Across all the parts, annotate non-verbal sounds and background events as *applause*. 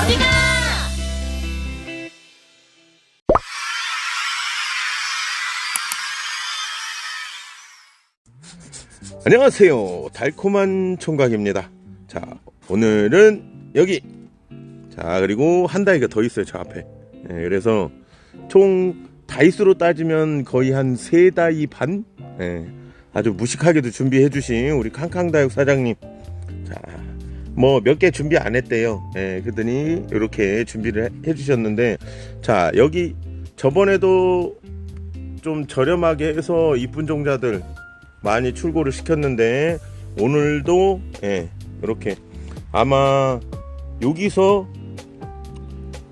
어디가? 안녕하세요. 달콤한 총각입니다. 자, 오늘은 여기. 자, 그리고 한 다이가 더 있어요, 저 앞에. 예, 그래서 총 다이수로 따지면 거의 한 세 다이 반? 예, 아주 무식하게도 준비해 주신 우리 캉캉다육 사장님. 자, 뭐 몇 개 준비 안 했대요. 예, 그러더니 이렇게 준비를 해, 해 주셨는데, 자, 여기 저번에도 좀 저렴하게 해서 이쁜 종자들 많이 출고를 시켰는데 오늘도 예, 이렇게 아마 여기서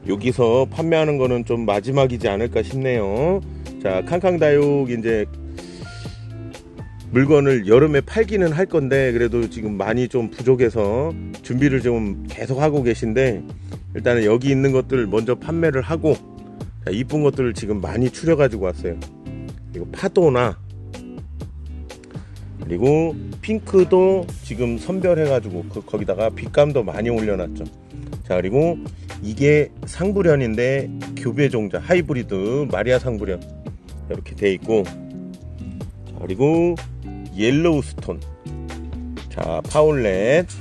여기서 판매하는 거는 좀 마지막이지 않을까 싶네요. 자, 캉캉다육 이제 물건을 여름에 팔기는 할 건데 그래도 지금 많이 좀 부족해서 준비를 좀 계속 하고 계신데 일단은 여기 있는 것들 먼저 판매를 하고 자, 이쁜 것들을 지금 많이 추려 가지고 왔어요. 그리고 파도나 그리고 핑크도 지금 선별해 가지고 그- 거기다가 빛감도 많이 올려놨죠. 자 그리고 이게 상불현인데 교배 종자 하이브리드 마리아 상불현 이렇게 돼 있고 자, 그리고 옐로우 스톤. 자 파울렛. 자,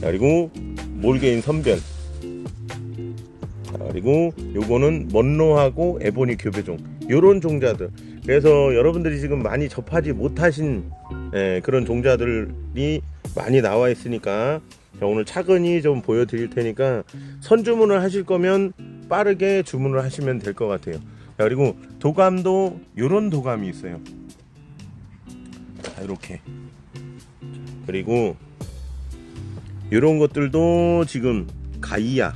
그리고 몰게인 선별. 자, 그리고 요거는 먼로하고 에보니 교배종. 요런 종자들. 그래서 여러분들이 지금 많이 접하지 못하신 예, 그런 종자들이 많이 나와 있으니까 자, 오늘 차근히 좀 보여드릴 테니까 선주문을 하실 거면 빠르게 주문을 하시면 될 것 같아요. 자, 그리고 도감도 요런 도감이 있어요. 자, 이렇게 그리고 요런 것들도 지금 가이아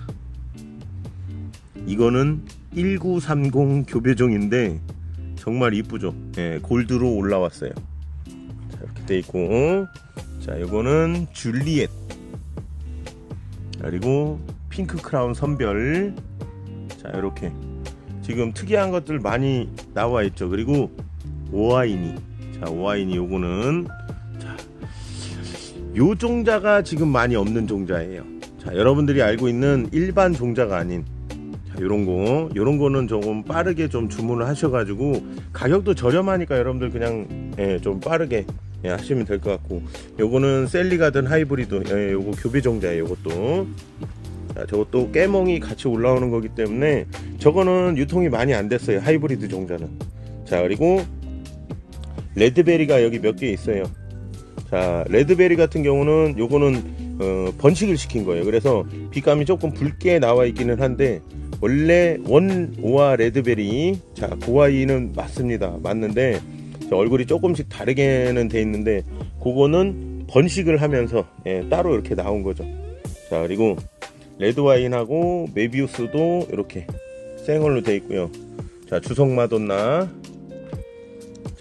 이거는 1930 교배종인데 정말 이쁘죠. 예, 골드로 올라왔어요. 자, 이렇게 돼 있고, 자, 요거는 줄리엣. 그리고 핑크 크라운 선별. 자, 이렇게 지금 특이한 것들 많이 나와 있죠. 그리고 오아이니. 자, 오아이니 요거는 자, 요 종자가 지금 많이 없는 종자예요. 자, 여러분들이 알고 있는 일반 종자가 아닌 자, 요런 거, 요런 거는 조금 빠르게 좀 주문을 하셔가지고 가격도 저렴하니까 여러분들 그냥 예, 좀 빠르게 예, 하시면 될 것 같고 요거는 셀리가든 하이브리드 예, 요거 교배 종자예요 요것도 자, 저것도 깨멍이 같이 올라오는 거기 때문에 저거는 유통이 많이 안 됐어요 하이브리드 종자는 자 그리고 레드베리가 여기 몇 개 있어요. 자 레드베리 같은 경우는 요거는 어, 번식을 시킨 거예요. 그래서 빛감이 조금 붉게 나와 있기는 한데 원래 원 오아 레드베리 자 고아이는 맞습니다. 맞는데 저 얼굴이 조금씩 다르게는 돼 있는데 그거는 번식을 하면서 예, 따로 이렇게 나온 거죠. 자 그리고 레드와인하고 메비우스도 이렇게 생얼로 돼 있고요. 자 주석 마돈나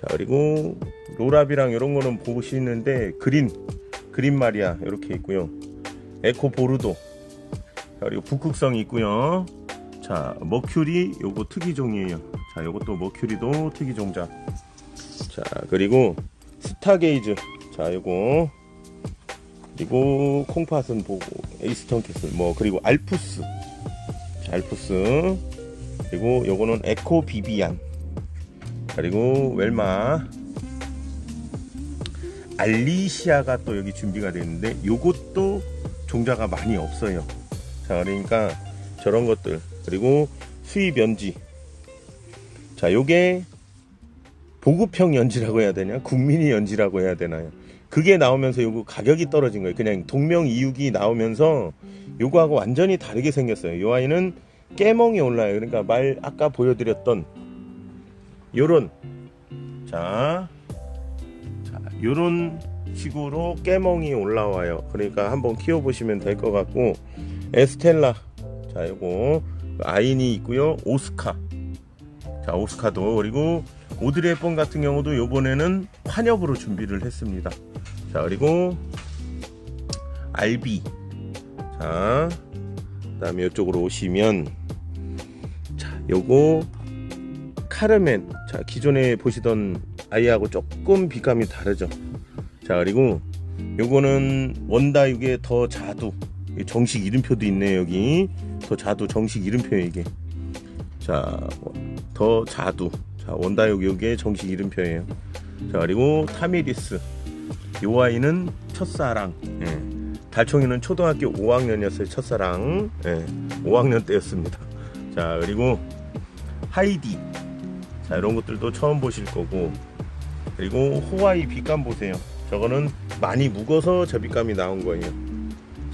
자 그리고 로랍이랑 이런 거는 보시는데 그린 그린 마리아 이렇게 있고요. 에코 보르도. 자 그리고 북극성이 있고요. 자 머큐리 요거 특이종이에요. 자 요것도 머큐리도 특이종자. 자 그리고 스타게이즈. 자 요거. 그리고 콩팥은 보고 에이스턴 캐슬. 뭐 그리고 알푸스. 자, 알푸스. 그리고 요거는 에코 비비안 그리고 웰마. 알리시아가 또 여기 준비가 되어 있는데 요것도 종자가 많이 없어요. 자 그러니까 저런 것들. 그리고 수입 연지. 자 요게 보급형 연지라고 해야 되냐? 국민이 연지라고 해야 되나요 그게 나오면서 요거 가격이 떨어진 거예요. 그냥 동명 이육이 나오면서 요거하고 완전히 다르게 생겼어요. 요 아이는 깨멍이 올라요. 그러니까 말 아까 보여드렸던 요런. 자, 자 요런 식으로 깨멍이 올라와요. 그러니까 한번 키워 보시면 될 것 같고 에스텔라. 자 요거. 아인이 있고요. 오스카. 자 오스카도. 그리고 헵번 같은 경우도 요번에는 환엽으로 준비를 했습니다. 자 그리고 알비. 자 그 다음에 이쪽으로 오시면 자 요거 카르멘 자 기존에 보시던 아이하고 조금 빛감이 다르죠. 자 그리고 요거는 원다육의 더 자두. 이 정식 이름표도 있네 여기. 더 자두 정식 이름표예요 이게. 자더 자두. 자 원다육 요게 정식 이름표예요. 자 그리고 타미리스. 요 아이는 첫사랑. 예. 달총이는 초등학교 5학년이었어요 첫사랑. 예. 5학년 때였습니다. 자 그리고 하이디 자 이런 것들도 처음 보실 거고. 그리고 호와이 빛감 보세요. 저거는 많이 묵어서 저 빛감이 나온 거예요.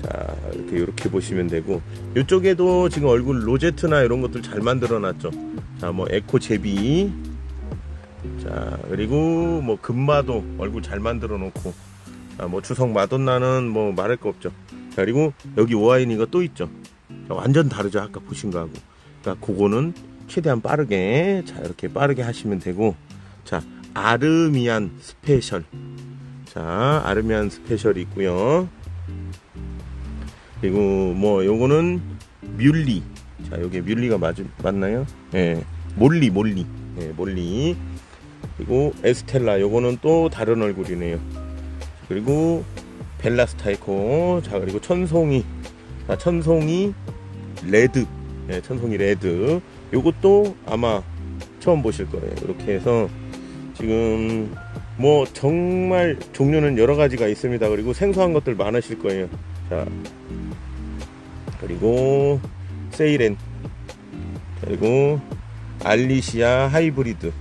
자 이렇게 이렇게 보시면 되고. 이쪽에도 지금 얼굴 로제트나 이런 것들 잘 만들어 놨죠. 자 뭐 에코 제비. 자 그리고 뭐 금마도 얼굴 잘 만들어 놓고. 자뭐 주석 마돈나는 뭐 말할 거 없죠. 자 그리고 여기 오아이니가 또 있죠. 자, 완전 다르죠. 아까 보신 거하고. 그러니까 그거는 최대한 빠르게 자 이렇게 빠르게 하시면 되고 자 아르미안 스페셜. 자 아르미안 스페셜이 있고요. 그리고 뭐 요거는 뮬리. 자 요게 뮬리가 맞, 맞나요? 예 몰리 몰리. 예 몰리. 그리고 에스텔라 요거는 또 다른 얼굴이네요. 그리고 벨라스타이코. 자 그리고 천송이. 자 천송이 레드. 예 천송이 레드 요것도 아마 처음 보실 거예요. 이렇게 해서 지금 뭐 정말 종류는 여러 가지가 있습니다. 그리고 생소한 것들 많으실 거예요. 자 그리고 세이렌 그리고 알리시아 하이브리드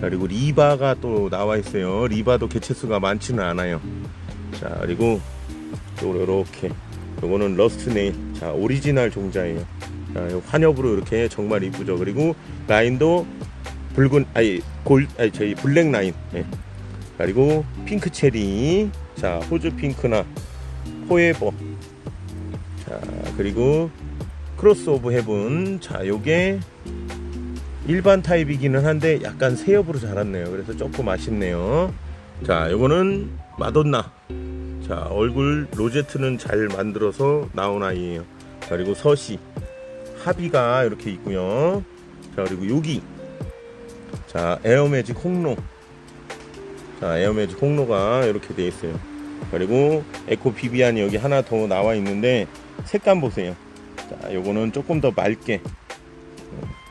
그리고 리바가 또 나와 있어요. 리바도 개체수가 많지는 않아요. 자 그리고 또 이렇게 요거는 러스트 네일. 자 오리지널 종자예요 환엽으로 이렇게 정말 이쁘죠. 그리고 라인도 붉은 아니 골 아니 저희 블랙 라인. 예. 그리고 핑크 체리. 자 호주 핑크나 포에버 자 그리고 크로스 오브 헤븐. 자 요게 일반 타입이기는 한데 약간 새엽으로 자랐네요. 그래서 조금 아쉽네요. 자 요거는 마돈나. 자 얼굴 로제트는 잘 만들어서 나온 아이예요. 자, 그리고 서시 합의가 이렇게 있고요. 자 그리고 여기. 자 에어매직 홍로. 자 에어매직 홍로가 이렇게 되어 있어요. 그리고 에코 비비안이 여기 하나 더 나와 있는데 색감 보세요. 자 요거는 조금 더 맑게.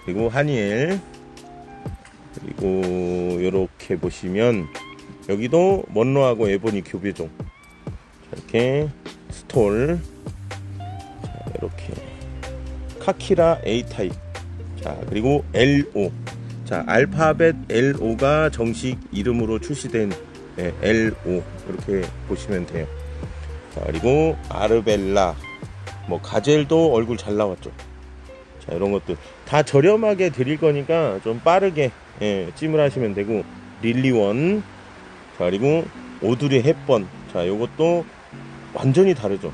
그리고 하니엘 그리고 이렇게 보시면 여기도 먼로하고 에보니 교배종. 자, 이렇게 스톨. 자, 이렇게 카키라 A 타입. 자 그리고 LO 자 알파벳 LO가 정식 이름으로 출시된 예, LO 이렇게 보시면 돼요. 자 그리고 아르벨라. 뭐 가젤도 얼굴 잘 나왔죠. 자 이런 것들. 다 저렴하게 드릴 거니까 좀 빠르게 예, 찜을 하시면 되고. 릴리원. 자 그리고 오드리 햇번. 자 요것도 완전히 다르죠.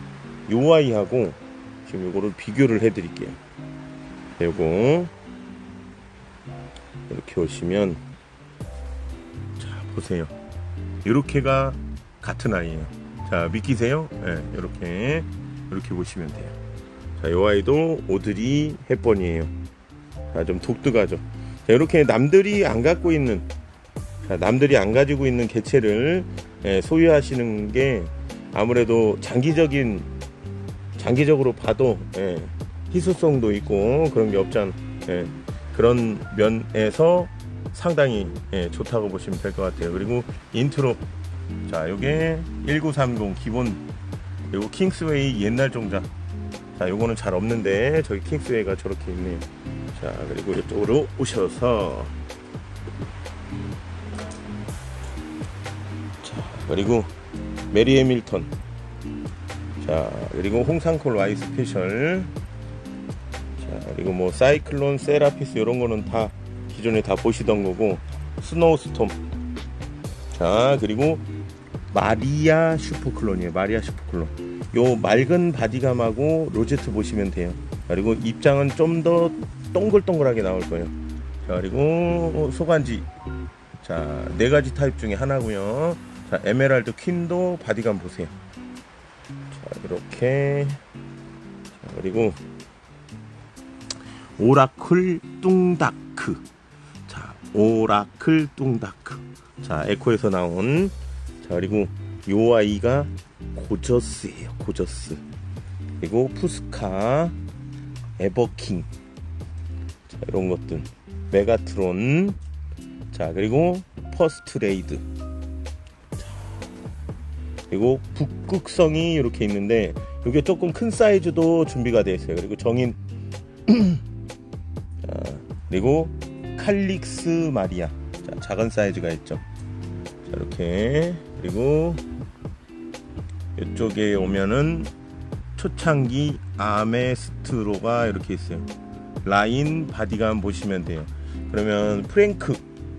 요 아이하고 지금 요거를 비교를 해 드릴게요. 요거 이렇게 오시면 자 보세요. 이렇게가 같은 아이예요. 자 믿기세요? 예 이렇게 이렇게 보시면 돼요. 자, 요 아이도 오드리 햇번이에요. 자, 좀 독특하죠. 자, 이렇게 남들이 안 갖고 있는, 자, 남들이 안 가지고 있는 개체를 예, 소유하시는 게 아무래도 장기적인, 장기적으로 봐도 예, 희소성도 있고 그런 게 없잖아. 예, 그런 면에서 상당히 예, 좋다고 보시면 될 것 같아요. 그리고 인트로, 자, 요게 1930 기본, 그리고 킹스웨이 옛날 종자. 자, 요거는 잘 없는데 저기 킹스웨이가 저렇게 있네요. 자, 그리고 이쪽으로 오셔서 자, 그리고 메리 해밀턴. 자, 그리고 홍상콜 와이 스페셜. 자, 그리고 뭐 사이클론, 세라피스 이런 거는 다 기존에 다 보시던 거고 스노우 스톰. 자, 그리고 마리아 슈퍼클론이에요. 마리아 슈퍼클론. 요 맑은 바디감하고 로제트 보시면 돼요. 그리고 입장은 좀 더 동글동글하게 나올 거예요. 자, 그리고 소간지. 자, 네 가지 타입 중에 하나고요. 자, 에메랄드 퀸도 바디감 보세요. 자, 이렇게. 자, 그리고 오라클 뚱다크. 자, 오라클 뚱다크. 자, 에코에서 나온 자, 그리고 요 아이가 고저스예요. 고저스. 그리고 푸스카, 에버킹, 자, 이런 것들, 메가트론, 자 그리고 퍼스트 레이드, 자, 그리고 북극성이 이렇게 있는데 이게 조금 큰 사이즈도 준비가 되어 있어요. 그리고 정인, *clears throat* 자, 그리고 칼릭스 마리아, 자, 작은 사이즈가 있죠. 자, 이렇게 그리고 이쪽에 오면은 초창기 아메스트로가 이렇게 있어요. 라인 바디감 보시면 돼요. 그러면 프랭크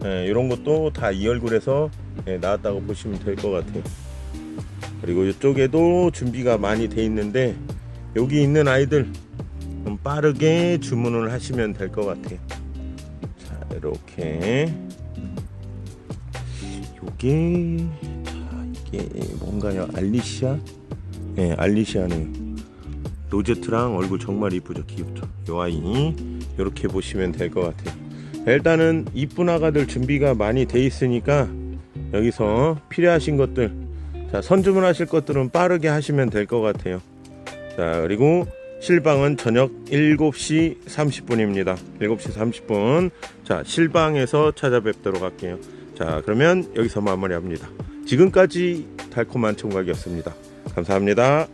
예, 이런 것도 다 이 얼굴에서 예, 나왔다고 보시면 될 것 같아요. 그리고 이쪽에도 준비가 많이 돼 있는데 여기 있는 아이들 좀 빠르게 주문을 하시면 될 것 같아요. 자 이렇게 요게 자 이게 뭔가요? 알리시아? 예, 알리시아네요. 로제트랑 얼굴 정말 이쁘죠, 귀엽죠. 요 아이 이렇게 보시면 될 것 같아요. 자, 일단은 이쁜 아가들 준비가 많이 돼 있으니까 여기서 필요하신 것들, 자 선주문하실 것들은 빠르게 하시면 될 것 같아요. 자 그리고 실방은 저녁 7시 30분입니다. 7시 30분. 자 실방에서 찾아뵙도록 할게요. 자 그러면 여기서 마무리합니다. 지금까지 달콤한 총각이었습니다. 감사합니다.